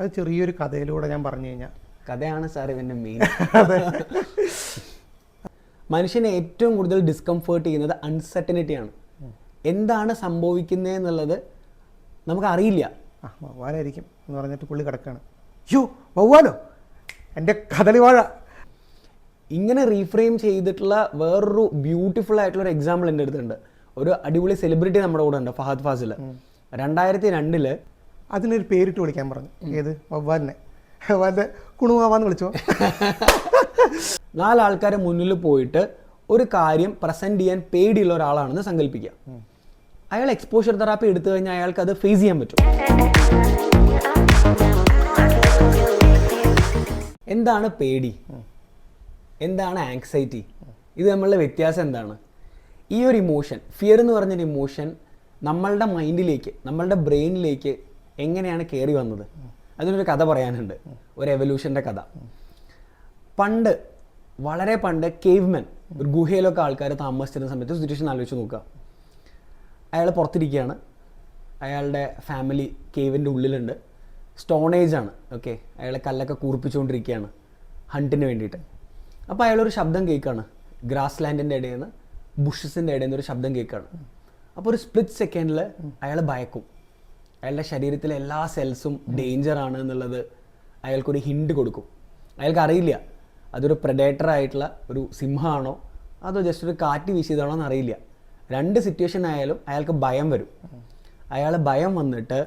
അത് ചെറിയൊരു കഥയിലൂടെ ഞാൻ പറഞ്ഞു കഴിഞ്ഞാൽ കഥയാണ് സാർ ഇവന്റെ മെയിൻ മനുഷ്യനെ ഏറ്റവും കൂടുതൽ ഡിസ്കംഫേർട്ട് ചെയ്യുന്നത് അൺസർട്ടനിറ്റിയാണ് എന്താണ് സംഭവിക്കുന്നത് എന്നുള്ളത് നമുക്ക് അറിയില്ല ആ വവ്വാലായിരിക്കും എന്ന് പറഞ്ഞിട്ട് പുള്ളി കിടക്കാണ്. യോ വവ്വാലോ? എന്റെ കദളിവാഴ ഇങ്ങനെ റീഫ്രെയിം ചെയ്തിട്ടുള്ള വേറൊരു ബ്യൂട്ടിഫുൾ ആയിട്ടുള്ള ഒരു എക്സാമ്പിൾ എന്റെ അടുത്തുണ്ട്. ഒരു അടിപൊളി സെലിബ്രിറ്റി നമ്മുടെ കൂടെ ഉണ്ട് ഫഹദ് ഫാസിൽ രണ്ടായിരത്തി രണ്ടിൽ അതിനൊരു പേരിട്ട് വിളിക്കാൻ പറഞ്ഞു. ഏത്? വവ്വാലിനെ. വവ്വാലിന്റെ കുണുമാവാന്ന് വിളിച്ചോ? നാലാൾക്കാരെ മുന്നിൽ പോയിട്ട് ഒരു കാര്യം പ്രസന്റ് ചെയ്യാൻ പേടിയുള്ള ഒരാളാണെന്ന് സങ്കല്പിക്കുക. അയാൾ എക്സ്പോഷർ തെറാപ്പി എടുത്തു കഴിഞ്ഞാൽ അയാൾക്ക് അത് ഫേസ് ചെയ്യാൻ പറ്റും. എന്താണ് പേടി? എന്താണ് ആങ്സൈറ്റി ഇത് നമ്മളുടെ വ്യത്യാസം എന്താണ്? ഈ ഒരു ഇമോഷൻ ഫിയർ എന്ന് പറഞ്ഞൊരു ഇമോഷൻ നമ്മളുടെ മൈൻഡിലേക്ക് നമ്മളുടെ ബ്രെയിനിലേക്ക് എങ്ങനെയാണ് കയറി വന്നത്? അതിനൊരു കഥ പറയാനുണ്ട്. ഒരു എവല്യൂഷന്റെ കഥ. പണ്ട് വളരെ പണ്ട് കേവ്മെൻ ഒരു ഗുഹയിലൊക്കെ ആൾക്കാർ താമസിച്ചിരുന്ന സമയത്ത് സിറ്റുവേഷൻ ആലോചിച്ച് നോക്കുക. അയാൾ പുറത്തിരിക്കുകയാണ്. അയാളുടെ ഫാമിലി കേവിന്റെ ഉള്ളിലുണ്ട്. സ്റ്റോണേജ് ആണ് ഓക്കെ അയാളെ കല്ലൊക്കെ കൂർപ്പിച്ചുകൊണ്ടിരിക്കുകയാണ് ഹണ്ടിന് വേണ്ടിയിട്ട്. അപ്പോൾ അയാളൊരു ശബ്ദം കേൾക്കുകയാണ്. ഗ്രാസ് ലാൻഡിന്റെ ഇടയിൽ നിന്ന് ബുഷസിന്റെ ഇടയിൽ നിന്ന് ഒരു ശബ്ദം കേൾക്കുകയാണ്. അപ്പോൾ ഒരു സ്പ്ലിറ്റ് സെക്കൻഡിൽ അയാൾ ഭയക്കും. അയാളുടെ ശരീരത്തിലെ എല്ലാ സെൽസും ഡേഞ്ചർ ആണ് എന്നുള്ളത് അയാൾക്കൊരു ഹിൻഡ് കൊടുക്കും. അയാൾക്ക് അറിയില്ല അതൊരു പ്രഡേറ്ററായിട്ടുള്ള ആയിട്ടുള്ള ഒരു സിംഹമാണോ? അതോ ജസ്റ്റ് ഒരു കാറ്റ് വീശിയതാണോ എന്നറിയില്ല. രണ്ട് സിറ്റുവേഷൻ ആയാലും അയാൾക്ക് ഭയം വരും. അയാൾ ഭയം വന്നിട്ട്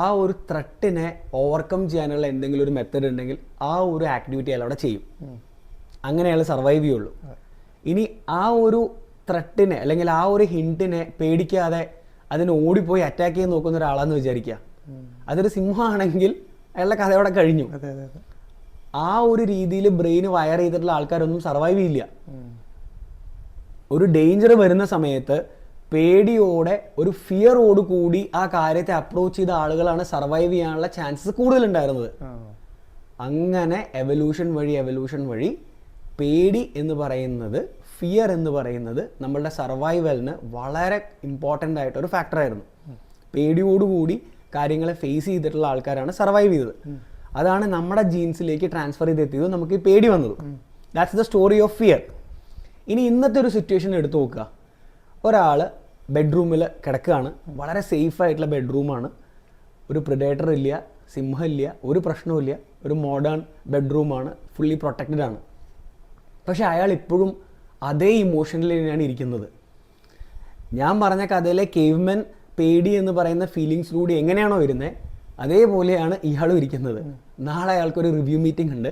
ആ ഒരു ത്രട്ടിനെ ഓവർകം ചെയ്യാനുള്ള എന്തെങ്കിലും ഒരു മെത്തഡ് ഉണ്ടെങ്കിൽ ആ ഒരു ആക്ടിവിറ്റി അയാൾ അവിടെ ചെയ്യും. അങ്ങനെ അയാൾ സർവൈവ് ചെയ്യുള്ളൂ. ഇനി ആ ഒരു ത്രട്ടിനെ അല്ലെങ്കിൽ ആ ഒരു ഹിന്റിനെ പേടിക്കാതെ അതിന് ഓടിപ്പോയി അറ്റാക്ക് ചെയ്യാൻ നോക്കുന്ന ഒരാളാന്ന് വിചാരിക്കുക. അതൊരു സിംഹമാണെങ്കിൽ അയാളുടെ കഥ അവിടെ കഴിഞ്ഞു. ആ ഒരു രീതിയിൽ ബ്രെയിൻ വയർ ചെയ്തിട്ടുള്ള ആൾക്കാരൊന്നും സർവൈവ് ചെയ്യില്ല. ഒരു ഡേഞ്ചർ വരുന്ന സമയത്ത് പേടിയോടെ ഒരു ഫിയറോട് കൂടി ആ കാര്യത്തെ അപ്രോച്ച് ചെയ്ത ആളുകളാണ് സർവൈവ് ചെയ്യാനുള്ള ചാൻസസ് കൂടുതലുണ്ടായിരുന്നത്. അങ്ങനെ എവല്യൂഷൻ വഴി എവല്യൂഷൻ വഴി പേടി എന്ന് പറയുന്നത് ഫിയർ എന്ന് പറയുന്നത് നമ്മളുടെ സർവൈവലിന് വളരെ ഇമ്പോർട്ടന്റ് ആയിട്ടൊരു ഫാക്ടറായിരുന്നു പേടിയോടുകൂടി കാര്യങ്ങളെ ഫേസ് ചെയ്തിട്ടുള്ള ആൾക്കാരാണ് സർവൈവ് ചെയ്തത്. അതാണ് നമ്മുടെ ജീൻസിലേക്ക് ട്രാൻസ്ഫർ ചെയ്തെത്തിയത് നമുക്ക് ഈ പേടി വന്നത്. That's the story of fear ഇനി ഇന്നത്തെ ഒരു സിറ്റുവേഷൻ എടുത്തു നോക്കുക. ഒരാൾ ബെഡ്റൂമിൽ കിടക്കുകയാണ്. വളരെ സേഫ് ആയിട്ടുള്ള ബെഡ്റൂമാണ് ഒരു പ്രിഡേറ്റർ ഇല്ല സിംഹം ഇല്ല ഒരു പ്രശ്നവുമില്ല ഒരു മോഡേൺ ബെഡ്റൂമാണ് ഫുള്ളി പ്രൊട്ടക്റ്റഡ് ആണ്. പക്ഷെ അയാൾ ഇപ്പോഴും അതേ ഇമോഷനിൽ തന്നെയാണ് ഇരിക്കുന്നത്. ഞാൻ പറഞ്ഞ കഥയിലെ കേവ്മെൻ പേടി എന്ന് പറയുന്ന ഫീലിങ്സിലൂടെ എങ്ങനെയാണോ വരുന്നത് അതേപോലെയാണ് ഇയാളും ഇരിക്കുന്നത്. നാളെ അയാൾക്കൊരു റിവ്യൂ മീറ്റിംഗ് ഉണ്ട്.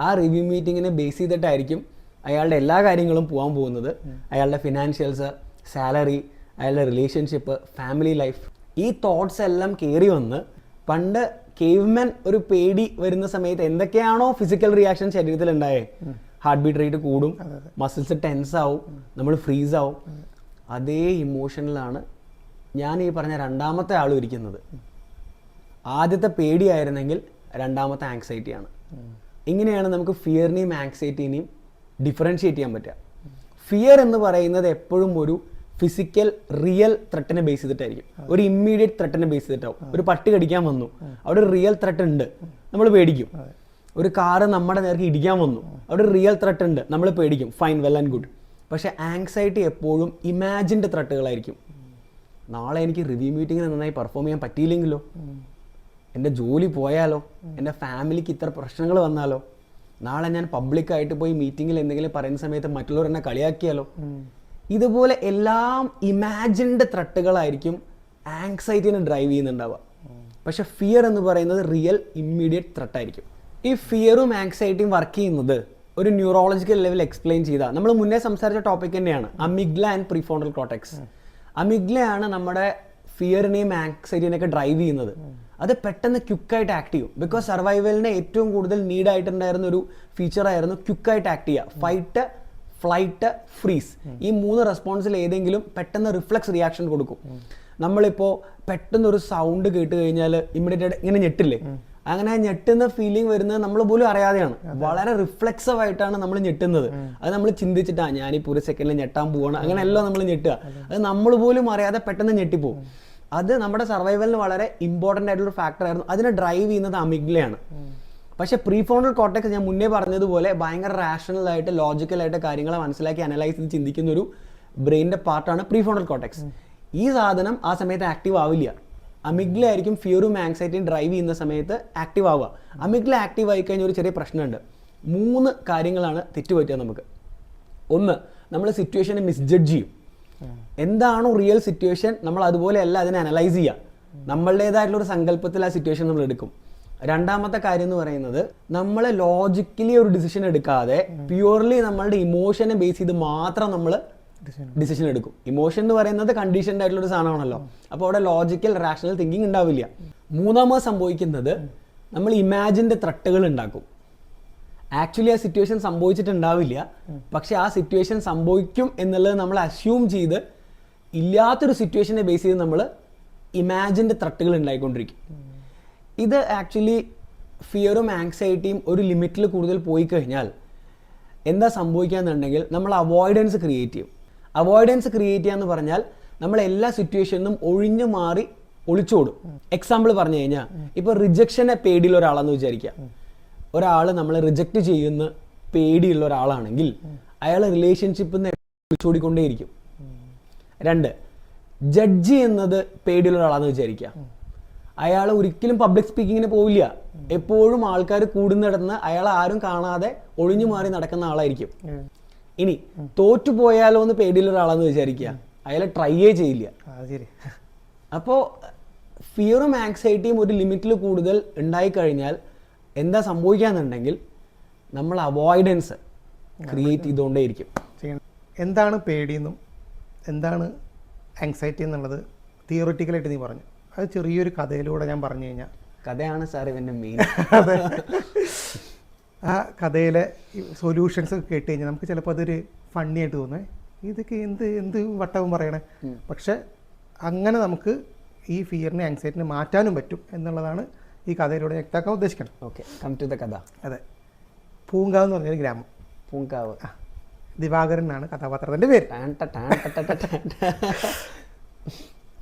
ആ റിവ്യൂ മീറ്റിങ്ങിനെ ബേസ് ചെയ്തിട്ടായിരിക്കും അയാളുടെ എല്ലാ കാര്യങ്ങളും പോകാൻ പോകുന്നത്. അയാളുടെ ഫിനാൻഷ്യൽസ് സാലറി അയാളുടെ റിലേഷൻഷിപ്പ് ഫാമിലി ലൈഫ് ഈ തോട്ട്സ് എല്ലാം കയറി വന്ന് പണ്ട് കേവ്മെൻ ഒരു പേടി വരുന്ന സമയത്ത് എന്തൊക്കെയാണോ ഫിസിക്കൽ റിയാക്ഷൻ ശരീരത്തിൽ ഉണ്ടായേ ഹാർട്ട് ബീറ്റ് റേറ്റ് കൂടും മസിൽസ് ടെൻസ് ആവും നമ്മൾ ഫ്രീസ് ആവും. അതേ ഇമോഷനിലാണ് ഞാൻ ഈ പറഞ്ഞ രണ്ടാമത്തെ ആളും ഇരിക്കുന്നത്. ആദ്യത്തെ പേടിയായിരുന്നെങ്കിൽ രണ്ടാമത്തെ ആങ്സൈറ്റിയാണ് ഇങ്ങനെയാണ് നമുക്ക് ഫിയറിനെയും ആങ്സൈറ്റിനെയും ഡിഫറൻഷിയേറ്റ് ചെയ്യാൻ പറ്റുക. ഫിയർ എന്ന് പറയുന്നത് എപ്പോഴും ഒരു ഫിസിക്കൽ റിയൽ ത്രട്ടിനെ ബേസ് ചെയ്തിട്ടായിരിക്കും. ഒരു ഇമ്മീഡിയറ്റ് ത്രട്ടിനെ ബേസ് ചെയ്തിട്ടാവും. ഒരു പട്ടി കടിക്കാൻ വന്നു. അവിടെ ഒരു റിയൽ ത്രട്ട് ഉണ്ട്. നമ്മൾ പേടിക്കും. ഒരു കാറ് നമ്മുടെ നേർക്ക് ഇടിക്കാൻ വന്നു. അവിടെ റിയൽ ത്രട്ട് ഉണ്ട്. നമ്മൾ പേടിക്കും. ഫൈൻ വെൽ ആൻഡ് ഗുഡ് പക്ഷേ ആങ്സൈറ്റി എപ്പോഴും ഇമാജിൻഡ് ത്രട്ടുകളായിരിക്കും നാളെ എനിക്ക് റിവ്യൂ മീറ്റിങ്ങിന് നന്നായി പെർഫോം ചെയ്യാൻ പറ്റിയില്ലെങ്കിലോ? എന്റെ ജോലി പോയാലോ? എന്റെ ഫാമിലിക്ക് ഇത്ര പ്രശ്നങ്ങൾ വന്നാലോ? നാളെ ഞാൻ പബ്ലിക്കായിട്ട് പോയി മീറ്റിങ്ങിൽ എന്തെങ്കിലും പറയുന്ന സമയത്ത് മറ്റുള്ളവർ എന്നെ കളിയാക്കിയാലോ? ഇതുപോലെ എല്ലാം ഇമാജിൻഡ് ത്രട്ടുകളായിരിക്കും ആങ്സൈറ്റിനെ ഡ്രൈവ് ചെയ്യുന്നുണ്ടാവുക. പക്ഷെ ഫിയർ എന്ന് പറയുന്നത് റിയൽ ഇമ്മീഡിയറ്റ് ത്രട്ടായിരിക്കും ഈ ഫിയറും ആങ്സൈറ്റിയും വർക്ക് ചെയ്യുന്നത് ഒരു ന്യൂറോളജിക്കൽ ലെവൽ എക്സ്പ്ലെയിൻ ചെയ്താൽ നമ്മൾ മുന്നേ സംസാരിച്ച ടോപ്പിക് തന്നെയാണ് അമിഗ്ല ആൻഡ് പ്രീഫോണ്ടൽ കോട്ടക്സ് അമിഗ്ലയാണ് നമ്മുടെ ഫിയറിനെയും ആങ്സൈറ്റിനെയൊക്കെ ഡ്രൈവ് ചെയ്യുന്നത്. അത് പെട്ടെന്ന് ക്യുക്കായിട്ട് ആക്ട് ചെയ്യും. ബിക്കോസ് സർവൈവലിനെ ഏറ്റവും കൂടുതൽ നീഡായിട്ടുണ്ടായിരുന്ന ഒരു ഫീച്ചർ ആയിരുന്നു ക്വിക്കായിട്ട് ആക്ട് ചെയ്യുക. ഫൈറ്റ് ഫ്ലൈറ്റ് ഫ്രീസ് ഈ മൂന്ന് റെസ്പോൺസിൽ ഏതെങ്കിലും പെട്ടെന്ന് റിഫ്ലക്സ് റിയാക്ഷൻ കൊടുക്കും. നമ്മളിപ്പോൾ പെട്ടെന്ന് ഒരു സൗണ്ട് കേട്ട് കഴിഞ്ഞാൽ ഇമ്മീഡിയറ്റ് ഇങ്ങനെ ഞെട്ടില്ലേ? അങ്ങനെ ആ ഞെട്ടുന്ന ഫീലിംഗ് വരുന്നത് നമ്മൾ പോലും അറിയാതെയാണ്. വളരെ റിഫ്ലെക്സീവ് ആയിട്ടാണ് നമ്മൾ ഞെട്ടുന്നത്. അത് നമ്മൾ ചിന്തിച്ചിട്ടാ ഞാൻ ഈ ഒരു സെക്കൻഡിൽ ഞെട്ടാൻ പോവാണ്. അങ്ങനെയല്ല നമ്മൾ ഞെട്ടുക. അത്. നമ്മൾ പോലും അറിയാതെ പെട്ടെന്ന് ഞെട്ടിപ്പോവും. അത് നമ്മുടെ സർവൈവലിന് വളരെ ഇമ്പോർട്ടന്റ് ആയിട്ടുള്ള ഫാക്ടർ ആയിരുന്നു. അതിനെ ഡ്രൈവ് ചെയ്യുന്നത് അമിഗ്ലയാണ്. പക്ഷേ പ്രീ ഫോണൽ കോട്ടക്സ് ഞാൻ മുന്നേ പറഞ്ഞതുപോലെ ഭയങ്കര റാഷണൽ ആയിട്ട് ലോജിക്കലായിട്ട് കാര്യങ്ങളെ മനസ്സിലാക്കി അനലൈസ് ചെയ്ത് ചിന്തിക്കുന്ന ഒരു ബ്രെയിനിന്റെ പാർട്ടാണ് പ്രീ ഫോണൽ കോട്ടക്സ് ഈ സാധനം ആ സമയത്ത് ആക്റ്റീവ് ആവില്ല. അമിഗ്ല ആയിരിക്കും ഫിയറും ആങ്സൈറ്റിയും ഡ്രൈവ് ചെയ്യുന്ന സമയത്ത് ആക്റ്റീവ് ആവുക. അമിഗ്ല ആക്റ്റീവ് ആയി കഴിഞ്ഞാൽ ഒരു ചെറിയ പ്രശ്നമുണ്ട്. മൂന്ന് കാര്യങ്ങളാണ് തെറ്റുപറ്റുക നമുക്ക്. ഒന്ന് നമ്മൾ സിറ്റുവേഷനെ മിസ്ജഡ്ജ് ചെയ്യും. എന്താണോ റിയൽ സിറ്റുവേഷൻ നമ്മൾ അതുപോലെയല്ല അതിനെ അനലൈസ് ചെയ്യുക. നമ്മളുടേതായിട്ടുള്ള ഒരു സങ്കല്പത്തിൽ ആ സിറ്റുവേഷൻ നമ്മൾ എടുക്കും. രണ്ടാമത്തെ കാര്യം എന്ന് പറയുന്നത് നമ്മൾ ലോജിക്കലി ഒരു ഡിസിഷൻ എടുക്കാതെ പ്യുവർലി നമ്മളുടെ ഇമോഷനെ ബേസ് ചെയ്ത് മാത്രം നമ്മൾ ഡിസിഷൻ എടുക്കും. ഇമോഷൻ എന്ന് പറയുന്നത് കണ്ടീഷൻഡ് ആയിട്ടുള്ള ഒരു സാധനമാണല്ലോ. അപ്പോൾ അവിടെ ലോജിക്കൽ റാഷണൽ തിങ്കിങ് ഉണ്ടാവില്ല. മൂന്നാമത് സംഭവിക്കുന്നത് നമ്മൾ ഇമാജിന്റെ ത്രട്ടുകൾ ഉണ്ടാക്കും. ആക്ച്വലി ആ സിറ്റുവേഷൻ സംഭവിച്ചിട്ടുണ്ടാവില്ല. പക്ഷെ ആ സിറ്റുവേഷൻ സംഭവിക്കും എന്നുള്ളത് നമ്മൾ അസ്യൂം ചെയ്ത് ഇല്ലാത്തൊരു സിറ്റുവേഷനെ ബേസ് ചെയ്ത് നമ്മൾ ഇമാജിന്റെ ത്രട്ടുകൾ ഉണ്ടായിക്കൊണ്ടിരിക്കും. ഇത് ആക്ച്വലി ഫിയറും ആങ്സൈറ്റിയും ഒരു ലിമിറ്റിൽ കൂടുതൽ പോയി കഴിഞ്ഞാൽ എന്താ സംഭവിക്കുക എന്നുണ്ടെങ്കിൽ നമ്മൾ അവോയ്ഡൻസ് ക്രിയേറ്റ് ചെയ്യും. അവോയ്ഡൻസ് ക്രിയേറ്റ് ചെയ്യാന്ന് പറഞ്ഞാൽ നമ്മൾ എല്ലാ സിറ്റുവേഷനിലും ഒഴിഞ്ഞു മാറി ഒളിച്ചോടും എക്സാമ്പിൾ പറഞ്ഞു കഴിഞ്ഞാൽ ഇപ്പോൾ റിജക്ഷനെ പേടിയുള്ള ഒരാളാന്ന് വിചാരിക്കുക. ഒരാൾ നമ്മളെ റിജക്ട് ചെയ്യുന്ന പേടിയുള്ള ഒരാളാണെങ്കിൽ അയാൾ റിലേഷൻഷിപ്പിൽ നിന്ന് ഒളിച്ചോടിക്കൊണ്ടേയിരിക്കും രണ്ട് ജഡ്ജ് എന്നത് പേടിയുള്ള ഒരാളാന്ന് വിചാരിക്കുക. അയാൾ ഒരിക്കലും പബ്ലിക് സ്പീക്കിങ്ങിന് പോവില്ല. എപ്പോഴും ആൾക്കാർ കൂടുന്നിടന്ന് അയാൾ ആരും കാണാതെ ഒഴിഞ്ഞു മാറി നടക്കുന്ന ആളായിരിക്കും. ഇനി തോറ്റു പോയാലോ എന്ന് പേടിയുള്ള ഒരാളാന്ന് വിചാരിക്കുക. അയാളെ ട്രൈയേ ചെയ്യില്ല. അപ്പോൾ ഫിയറും ആങ്സൈറ്റിയും ഒരു ലിമിറ്റിൽ കൂടുതൽ ഉണ്ടായിക്കഴിഞ്ഞാൽ എന്താ സംഭവിക്കാന്നുണ്ടെങ്കിൽ നമ്മൾ അവോയ്ഡൻസ് ക്രിയേറ്റ് ചെയ്തുകൊണ്ടേയിരിക്കും. എന്താണ് പേടിയെന്നും എന്താണ് ആങ്സൈറ്റി എന്നുള്ളത് തിയറിറ്റിക്കലായിട്ട് നീ പറഞ്ഞു. അത് ചെറിയൊരു കഥയിലൂടെ ഞാൻ പറഞ്ഞു കഴിഞ്ഞാൽ. കഥയാണ് സാർ ഇവന്റെ മെയിൻ ആ കഥയിലെ സൊല്യൂഷൻസ് ഒക്കെ കേട്ട് കഴിഞ്ഞാൽ നമുക്ക് ചിലപ്പോൾ അതൊരു ഫണ്ണി ആയിട്ട് തോന്നേ ഇതൊക്കെ എന്ത് എന്ത് വട്ടവും പറയണേ? പക്ഷെ അങ്ങനെ നമുക്ക് ഈ ഫിയറിനെ ആങ്സൈറ്റിനെ മാറ്റാനും പറ്റും എന്നുള്ളതാണ് ഈ കഥയിലൂടെ വ്യക്തമാക്കാൻ ഉദ്ദേശിക്കണം ഓക്കെ കം ടു ദ കഥ. അതെ. പൂങ്കാവ് എന്ന് പറഞ്ഞൊരു ഗ്രാമം. പൂങ്കാവ്. ദിവാകരൻ എന്നാണ് കഥാപാത്രത്തിന്റെ പേര്.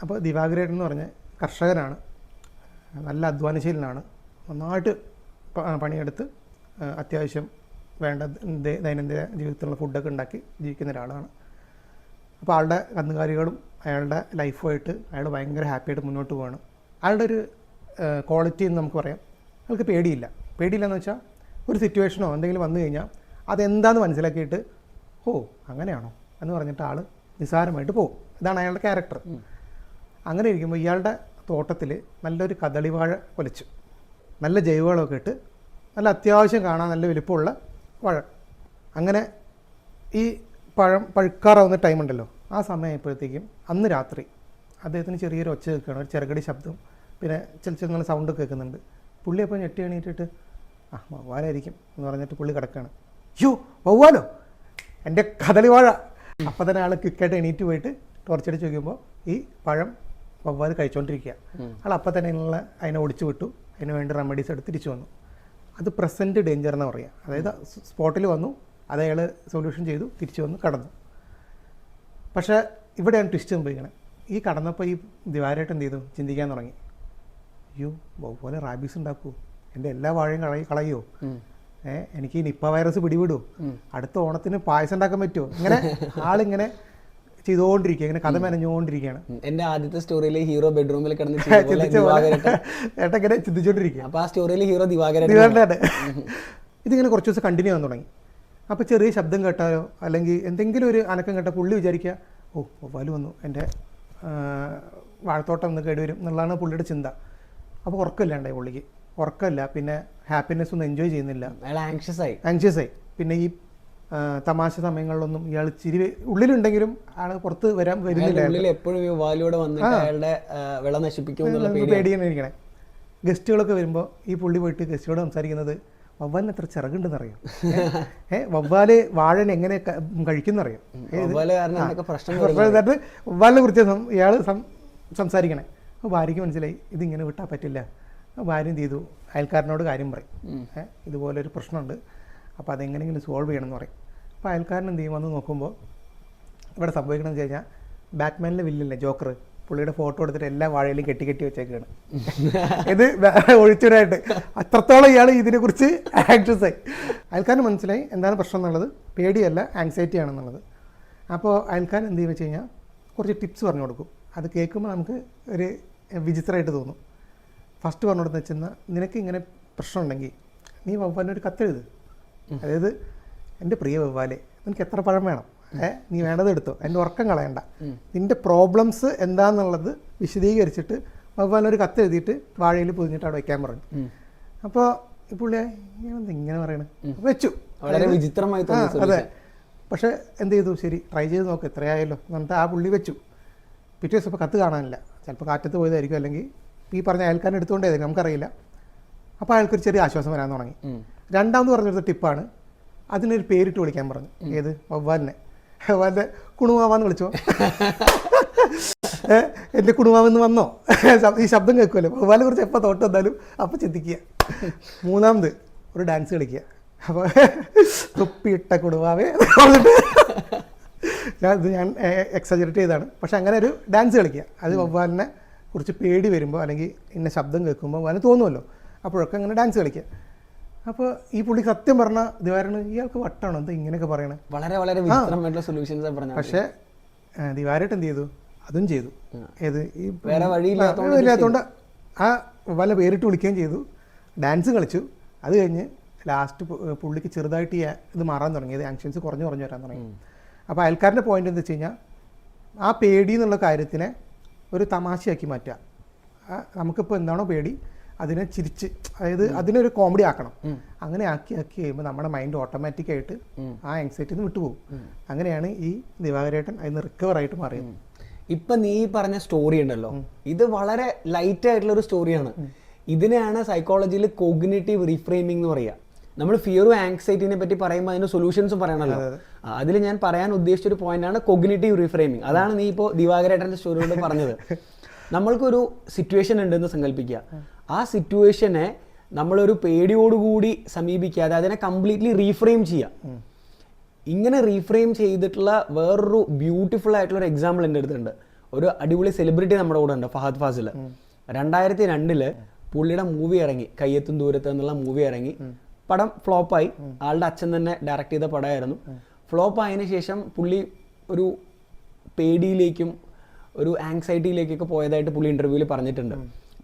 അപ്പോൾ ദിവാകരൻ എന്ന് പറഞ്ഞ കർഷകനാണ്. നല്ല അധ്വാനശീലനാണ്. നന്നായിട്ട് പണിയെടുത്ത് അത്യാവശ്യം വേണ്ട ദൈനംദിന ജീവിതത്തിലുള്ള ഫുഡൊക്കെ ഉണ്ടാക്കി ജീവിക്കുന്ന ഒരാളാണ്. അപ്പോൾ ആളുടെ കന്നുകാലികളും അയാളുടെ ലൈഫുമായിട്ട് അയാൾ ഭയങ്കര ഹാപ്പിയായിട്ട് മുന്നോട്ട് പോവാണ്. അയാളുടെ ഒരു ക്വാളിറ്റി എന്ന് നമുക്ക് പറയാം. അയാൾക്ക് പേടിയില്ല. പേടിയില്ല എന്ന് വെച്ചാൽ ഒരു സിറ്റുവേഷനോ എന്തെങ്കിലും വന്നു കഴിഞ്ഞാൽ അതെന്താന്ന് മനസ്സിലാക്കിയിട്ട് ഓ അങ്ങനെയാണോ എന്ന് പറഞ്ഞിട്ട് ആൾ നിസ്സാരമായിട്ട് പോകും ഇതാണ് അയാളുടെ ക്യാരക്ടർ. അങ്ങനെ ഇരിക്കുമ്പോൾ ഇയാളുടെ തോട്ടത്തിൽ നല്ലൊരു കദളിവാഴ കൊലച്ചു നല്ല ജൈവവളമൊക്കെ ഇട്ട് നല്ല അത്യാവശ്യം കാണാൻ നല്ല വലിപ്പമുള്ള പഴം. അങ്ങനെ ഈ പഴം പഴുക്കാറാവുന്ന ടൈം ഉണ്ടല്ലോ. ആ സമയമായപ്പോഴത്തേക്കും അന്ന് രാത്രി അദ്ദേഹത്തിന് ചെറിയൊരു ഒച്ച കേൾക്കുകയാണ്. ഒരു ചെറുകടി ശബ്ദം പിന്നെ ചില ചില സൗണ്ട് കേൾക്കുന്നുണ്ട്. പുള്ളി അപ്പോൾ ഞെട്ടി എണീറ്റിട്ട് ആ വവ്വാലായിരിക്കും എന്ന് പറഞ്ഞിട്ട് പുള്ളി കിടക്കുകയാണ്. യോ വവ്വാലോ? എന്റെ കദളിവാഴ അപ്പം തന്നെ ആൾ ക്വിക്കായിട്ട് എണീറ്റ് പോയിട്ട് ടോർച്ചടിച്ച് നോക്കുമ്പോൾ ഈ പഴം വവ്വാൽ കഴിച്ചുകൊണ്ടിരിക്കുക ആൾ അപ്പം തന്നെ അതിനുള്ള അതിനെ ഒടിച്ചു വിട്ടു. അതിന് വേണ്ടി റെമഡീസ് എടുത്ത് തിരിച്ചു വന്നു. അത് പ്രസന്റ് ഡേഞ്ചർ എന്ന് പറയുക അതായത് സ്പോട്ടിൽ വന്നു അത് അയാൾ സൊല്യൂഷൻ ചെയ്തു തിരിച്ചു വന്നു കടന്നു. പക്ഷേ ഇവിടെയാണ് ട്വിസ്റ്റ് സംഭവിക്കണത് ഈ കടന്നപ്പോൾ ഈ ദിവാരായിട്ട് എന്ത് ചെയ്തു? ചിന്തിക്കാൻ തുടങ്ങി. അയ്യോ പോലെ റാബീസ് ഉണ്ടാക്കൂ. എന്റെ എല്ലാ വാഴയും കളയും കളയോ? ഏഹ് എനിക്ക് ഈ നിപ്പ വൈറസ് പിടിവിടുമോ അടുത്ത ഓണത്തിന് പായസം ഉണ്ടാക്കാൻ പറ്റുമോ? ഇങ്ങനെ ആളിങ്ങനെ ചെയ്തുകൊണ്ടിരിക്കുക ഇങ്ങനെ കഥ മെനഞ്ഞുകൊണ്ടിരിക്കുകയാണ്. എന്റെ ആദ്യത്തെ സ്റ്റോറിയിൽ ഹീറോ ബെഡ്റൂമിൽ കിടന്ന് ഇങ്ങനെ ചിന്തിച്ചോണ്ടിരിക്കുക. അപ്പൊ ആ സ്റ്റോറിയിൽ ഹീറോ ദിവാകരൻ ഇതിങ്ങനെ കുറച്ച് ദിവസം കണ്ടിന്യൂ ആകാൻ തുടങ്ങി. അപ്പോൾ ചെറിയ ശബ്ദം കേട്ടാലോ അല്ലെങ്കിൽ എന്തെങ്കിലും ഒരു അനക്കം കേട്ടാൽ പുള്ളി വിചാരിക്കുക ഓ വവ്വാൽ വന്നു എന്റെ വാഴത്തോട്ടം ഒന്ന് കേടുവരും എന്നുള്ളതാണ് പുള്ളിയുടെ ചിന്ത. അപ്പോൾ ഉറക്കമില്ലാണ്ടായി പുള്ളിക്ക്. ഉറക്കമില്ല. പിന്നെ ഹാപ്പിനെസ് ഒന്നും എൻജോയ് ചെയ്യുന്നില്ല. ആയി. ആങ്ഷ്യസ് ആയി. പിന്നെ ഈ തമാശ സമയങ്ങളിലൊന്നും ഇയാൾ ചിരി ഉള്ളിലുണ്ടെങ്കിലും ആൾ പുറത്ത് വരാൻ വരുന്നില്ല. എപ്പോഴും ഈ വാലിയോടെ വന്നിട്ട് അയാളുടെ വിള നശിപ്പിക്കും പേടിയാണ്. ഇരിക്കണേ. ഗസ്റ്റുകളൊക്കെ വരുമ്പോൾ ഈ പുള്ളി പോയിട്ട് ഗസ്റ്റുകളോട് സംസാരിക്കുന്നത് വവ്വാലിന് എത്ര ചിറകുണ്ടെന്ന് അറിയാം ഏഹ് വവ്വാൽ വാഴൻ എങ്ങനെ കഴിക്കുന്നറിയാം വവ്വാലിനെ കുറിച്ച് ഇയാൾ സംസാരിക്കണേ. അപ്പോൾ ഭാര്യയ്ക്ക് മനസ്സിലായി ഇതിങ്ങനെ വിട്ടാൽ പറ്റില്ല. ഭാര്യ എന്ത് ചെയ്തു? അയൽക്കാരനോട് കാര്യം പറയും. ഏഹ് ഇതുപോലൊരു പ്രശ്നമുണ്ട്. അപ്പോൾ അതെങ്ങനെയെങ്കിലും സോൾവ് ചെയ്യണം എന്ന് പറയും. അപ്പോൾ അയൽക്കാരൻ എന്ത് ചെയ്യും? വന്ന് നോക്കുമ്പോൾ ഇവിടെ സംഭവിക്കണമെന്ന് വെച്ച് കഴിഞ്ഞാൽ ബാറ്റ്മാനിലെ വില്ലില്ലേ ജോക്കർ പുള്ളിയുടെ ഫോട്ടോ എടുത്തിട്ട് എല്ലാ വാഴയിലും കെട്ടി കെട്ടി വെച്ചേക്കാണ്. ഇത് ഒഴിച്ചൊരായിട്ട്. അത്രത്തോളം ഇയാൾ ഇതിനെക്കുറിച്ച് ആയി. അയൽക്കാരന് മനസ്സിലായി എന്താണ് പ്രശ്നം എന്നുള്ളത്. പേടിയല്ല ആങ്സൈറ്റി ആണെന്നുള്ളത്. അപ്പോൾ അയൽക്കാരൻ എന്ത് ചെയ്യുക വെച്ച് കഴിഞ്ഞാൽ കുറച്ച് ടിപ്സ് പറഞ്ഞു കൊടുക്കും. അത് കേൾക്കുമ്പോൾ നമുക്ക് ഒരു വിചിത്രമായിട്ട് തോന്നും. ഫസ്റ്റ് പറഞ്ഞു കൊടുത്തെന്ന് വെച്ചാൽ നിനക്ക് ഇങ്ങനെ പ്രശ്നമുണ്ടെങ്കിൽ നീ വവ്വാലിന് ഒരു കത്തെഴുത്. അതായത് എന്റെ പ്രിയ വവ്വാലെ നിനക്ക് എത്ര പഴം വേണം? ഏഹ് നീ വേണ്ടത് എടുത്തോ? എന്റെ ഉറക്കം കളയണ്ട. നിന്റെ പ്രോബ്ലംസ് എന്താണെന്നുള്ളത് വിശദീകരിച്ചിട്ട് വവ്വാലൊരു കത്ത് എഴുതിയിട്ട് വാഴയിൽ പൊതിഞ്ഞിട്ട് അവിടെ വയ്ക്കാൻ പറഞ്ഞു. അപ്പോൾ ഈ പുള്ളി ഇങ്ങനെ ഇങ്ങനെ പറയണേ? വെച്ചു. വളരെ വിചിത്രമായി അതെ. പക്ഷെ എന്ത് ചെയ്തു? ശരി ട്രൈ ചെയ്ത് നോക്ക് എത്രയായല്ലോ. എന്നിട്ട് ആ പുള്ളി വെച്ചു. പിറ്റേ ദിവസം ഇപ്പോൾ കത്ത് കാണാനില്ല. ചിലപ്പോൾ കാറ്റത്ത് പോയതായിരിക്കും. അല്ലെങ്കിൽ ഈ പറഞ്ഞ അയൽക്കാരൻ എടുത്തുകൊണ്ടേ നമുക്കറിയില്ല. അപ്പോൾ അയാൾക്കൊരു ചെറിയ ആശ്വാസം വരാൻ തുടങ്ങി. രണ്ടാമത് പറഞ്ഞൊരു ടിപ്പാണ് അതിനൊരു പേരിട്ട് വിളിക്കാൻ പറഞ്ഞു. ഏത്? വവ്വാലിനെ. വവ്വാലിന്റെ കുണുമാവാന്ന് വിളിച്ചോ? എന്റെ കുണുമാവെന്ന് വന്നോ? ഈ ശബ്ദം കേൾക്കുമല്ലോ വവ്വാലെ കുറിച്ച് എപ്പോൾ തോട്ട് വന്നാലും അപ്പോൾ ചിന്തിക്കുക. മൂന്നാമത് ഒരു ഡാൻസ് കളിക്കുക. അപ്പോൾ തൊപ്പിയിട്ട കുടുംബാവേ ഞാൻ ഇത് ഞാൻ എക്സജറേറ്റ് ചെയ്താണ് പക്ഷെ അങ്ങനെ ഒരു ഡാൻസ് കളിക്കുക. അത് വവ്വാലിനെ കുറിച്ച് പേടി വരുമ്പോൾ അല്ലെങ്കിൽ ഇന്ന ശബ്ദം കേൾക്കുമ്പോൾ വവ്വാലിന് തോന്നുമല്ലോ അപ്പോഴൊക്കെ അങ്ങനെ ഡാൻസ് കളിക്കുക. അപ്പോൾ ഈ പുള്ളി സത്യം പറഞ്ഞ ദിവാരാണ് ഇയാൾക്ക് വട്ടാണ്? എന്താ ഇങ്ങനെയൊക്കെ പറയണേ? വളരെ വളരെ സൊല്യൂഷൻസ് പറഞ്ഞു പക്ഷേ ദിവാരായിട്ട് എന്ത് ചെയ്തു? അതും ചെയ്തു. ഏത്? ഈ വേറെ വഴിയില്ലാത്തതുകൊണ്ട് ആ, വല വല്ല പേരിട്ട് വിളിക്കുകയും ചെയ്തു. ഡാൻസ് കളിച്ചു. അത് കഴിഞ്ഞ് ലാസ്റ്റ് പുള്ളിക്ക് ചെറുതായിട്ട് ഈ ഇത് മാറാൻ തുടങ്ങി. അത് ആങ്ഷൻസ് കുറഞ്ഞു കുറഞ്ഞു വരാൻ തുടങ്ങി. അപ്പോൾ അയൽക്കാരന്റെ പോയിന്റ് എന്താ വെച്ച് കഴിഞ്ഞാൽ ആ പേടി എന്നുള്ള കാര്യത്തിനെ ഒരു തമാശയാക്കി മാറ്റുക. നമുക്കിപ്പോൾ എന്താണോ പേടി? അതിനെ ചിരിച്ച് അതായത് അതിനൊരു കോമഡി ആക്കണം. അങ്ങനെ ആക്കി ആക്കി കഴിയുമ്പോൾ നമ്മുടെ മൈൻഡ് ഓട്ടോമാറ്റിക് ആയിട്ട് ആ ആങ്സൈറ്റിന്ന് വിട്ടുപോകും. അങ്ങനെയാണ് ഈ ദിവാകരേട്ടൻ അതിന് റിക്കവർ ആയിട്ട് മാറിയത്. ഇപ്പൊ നീ പറഞ്ഞ സ്റ്റോറി ഉണ്ടല്ലോ. ഇത് വളരെ ലൈറ്റ് ആയിട്ടുള്ള ഒരു സ്റ്റോറിയാണ് ഇതിനെയാണ് സൈക്കോളജിയിൽ കോഗ്നേറ്റീവ് റീഫ്രെയിമിംഗ് എന്ന് പറയുക നമ്മൾ ഫിയറും ആങ്സൈറ്റിനെ പറ്റി പറയുമ്പോൾ അതിന്റെ സൊല്യൂഷൻസും പറയണല്ലോ. അതിൽ ഞാൻ പറയാൻ ഉദ്ദേശിച്ച ഒരു പോയിന്റ് ആണ് കോഗ്നേറ്റീവ് റീഫ്രെയിമിംഗ് അതാണ് നീ ഇപ്പോൾ ദിവാകരേട്ടന്റെ സ്റ്റോറിയോട് പറഞ്ഞത്. നമ്മൾക്കൊരു സിറ്റുവേഷൻ ഉണ്ടെന്ന് സങ്കല്പിക്കുക ആ സിറ്റുവേഷനെ നമ്മളൊരു പേടിയോടുകൂടി സമീപിക്കാതെ അതിനെ കംപ്ലീറ്റ്ലി റീഫ്രെയിം ചെയ്യുക. ഇങ്ങനെ റീഫ്രെയിം ചെയ്തിട്ടുള്ള വേറൊരു ബ്യൂട്ടിഫുൾ ആയിട്ടുള്ള ഒരു എക്സാമ്പിൾ എന്റെ അടുത്തുണ്ട്. ഒരു അടിപൊളി സെലിബ്രിറ്റി നമ്മുടെ കൂടെ ഉണ്ട് ഫഹദ് ഫാസിൽ രണ്ടായിരത്തി രണ്ടിൽ പുള്ളിയുടെ മൂവി ഇറങ്ങി കയ്യെത്തും ദൂരത്ത് എന്നുള്ള മൂവി ഇറങ്ങി. പടം ഫ്ലോപ്പായി ആളുടെ അച്ഛൻ തന്നെ ഡയറക്റ്റ് ചെയ്ത പടമായിരുന്നു. ഫ്ലോപ്പ് ആയതിനു ശേഷം പുള്ളി ഒരു പേടിയിലേക്കും ഒരു ആങ്സൈറ്റിയിലേക്കൊക്കെ പോയതായിട്ട് പുള്ളി ഇന്റർവ്യൂവിൽ പറഞ്ഞിട്ടുണ്ട്.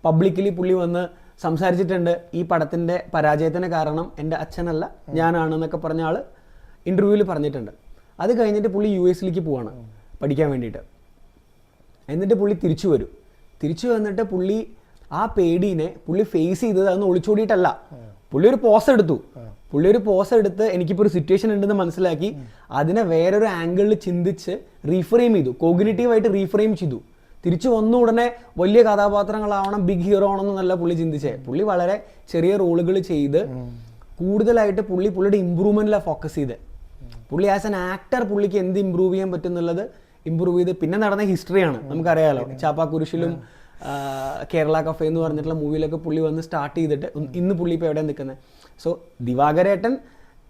പബ്ലിക്കലി പുള്ളി വന്ന് സംസാരിച്ചിട്ടുണ്ട് ഈ പടത്തിന്റെ പരാജയത്തിന് കാരണം എന്റെ അച്ഛനല്ല ഞാനാണെന്നൊക്കെ പറഞ്ഞ ആൾ ഇന്റർവ്യൂവിൽ പറഞ്ഞിട്ടുണ്ട്. അത് കഴിഞ്ഞിട്ട് പുള്ളി യു എസിലേക്ക് പോവാണ് പഠിക്കാൻ വേണ്ടിയിട്ട്. എന്നിട്ട് പുള്ളി തിരിച്ചു വരും. തിരിച്ചു വന്നിട്ട് പുള്ളി ആ പേടീനെ പുള്ളി ഫേസ് ചെയ്തത് അതൊന്ന് ഒളിച്ചോടിയിട്ടല്ല. പുള്ളി ഒരു പോസ് എടുത്തു. പുള്ളി ഒരു പോസ് എടുത്ത് എനിക്കിപ്പോൾ ഒരു സിറ്റുവേഷൻ ഉണ്ടെന്ന് മനസ്സിലാക്കി. അതിനെ വേറൊരു ആംഗിളിൽ ചിന്തിച്ച് റീഫ്രെയിം ചെയ്തു. കോഗ്നേറ്റീവായിട്ട് റീഫ്രെയിം ചെയ്തു. തിരിച്ചു വന്ന ഉടനെ വലിയ കഥാപാത്രങ്ങളാവണം ബിഗ് ഹീറോ ആവണമെന്നല്ല പുള്ളി ചിന്തിച്ചേ. പുള്ളി വളരെ ചെറിയ റോളുകൾ ചെയ്ത് കൂടുതലായിട്ട് പുള്ളി പുള്ളിയുടെ ഇമ്പ്രൂവ്മെന്റിലാണ് ഫോക്കസ് ചെയ്ത്. പുള്ളി ആസ് എൻ ആക്ടർ പുള്ളിക്ക് എന്ത് ഇമ്പ്രൂവ് ചെയ്യാൻ പറ്റും എന്നുള്ളത് ഇമ്പ്രൂവ് ചെയ്ത്. പിന്നെ നടന്ന ഹിസ്റ്ററിയാണ് നമുക്കറിയാലോ. ചാപ്പാക്കുരിശിലും കേരള കഫേ എന്ന് പറഞ്ഞിട്ടുള്ള മൂവിയിലൊക്കെ പുള്ളി വന്ന് സ്റ്റാർട്ട് ചെയ്തിട്ട് ഇന്ന് പുള്ളി ഇപ്പോൾ എവിടെ നിൽക്കുന്നത് സോ ദിവാകരേട്ടൻ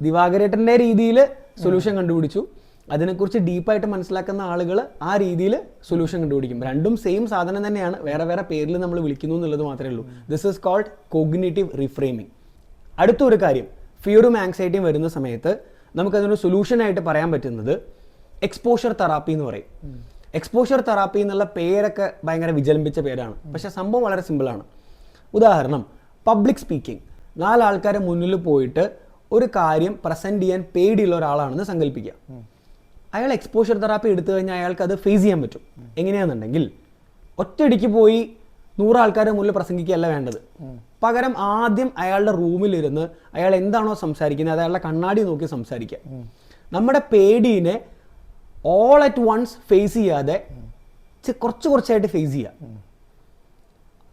ദിവാകരേട്ടന്റെ രീതിയിൽ സൊല്യൂഷൻ കണ്ടുപിടിച്ചു. അതിനെക്കുറിച്ച് ഡീപ്പായിട്ട് മനസ്സിലാക്കുന്ന ആളുകൾ ആ രീതിയിൽ സൊല്യൂഷൻ കണ്ടുപിടിക്കും. രണ്ടും സെയിം സാധനം തന്നെയാണ്. വേറെ വേറെ പേരിൽ നമ്മൾ വിളിക്കുന്നു എന്നുള്ളത് മാത്രമേ ഉള്ളൂ. This is called cognitive reframing അടുത്തൊരു കാര്യം ഫിയറും ആങ്സൈറ്റിയും വരുന്ന സമയത്ത് നമുക്കതിനൊരു സൊല്യൂഷനായിട്ട് പറയാൻ പറ്റുന്നത് എക്സ്പോഷർ തെറാപ്പി എന്ന് പറയും. എക്സ്പോഷർ തെറാപ്പി എന്നുള്ള പേരൊക്കെ ഭയങ്കര വിജലംബിച്ച പേരാണ്. പക്ഷെ സംഭവം വളരെ സിമ്പിളാണ് ഉദാഹരണം പബ്ലിക് സ്പീക്കിംഗ് നാലാൾക്കാരെ മുന്നിൽ പോയിട്ട് ഒരു കാര്യം പ്രസന്റ് ചെയ്യാൻ പേടിയുള്ള ഒരാളാണെന്ന് സങ്കല്പിക്കുക അയാൾ എക്സ്പോഷർ തെറാപ്പി എടുത്തു കഴിഞ്ഞാൽ അയാൾക്ക് അത് ഫേസ് ചെയ്യാൻ പറ്റും. എങ്ങനെയാണെന്നുണ്ടെങ്കിൽ ഒറ്റയടിക്ക് പോയി നൂറാൾക്കാരുടെ മുന്നിൽ പ്രസംഗിക്കുകയല്ല വേണ്ടത്. പകരം ആദ്യം അയാളുടെ റൂമിലിരുന്ന് അയാൾ എന്താണോ സംസാരിക്കുന്നത് അത് അയാളുടെ കണ്ണാടി നോക്കി സംസാരിക്കുക. നമ്മുടെ പേടീനെ ഓൾ അറ്റ് വൺസ് ഫേസ് ചെയ്യാതെ കുറച്ച് കുറച്ചായിട്ട് ഫേസ് ചെയ്യുക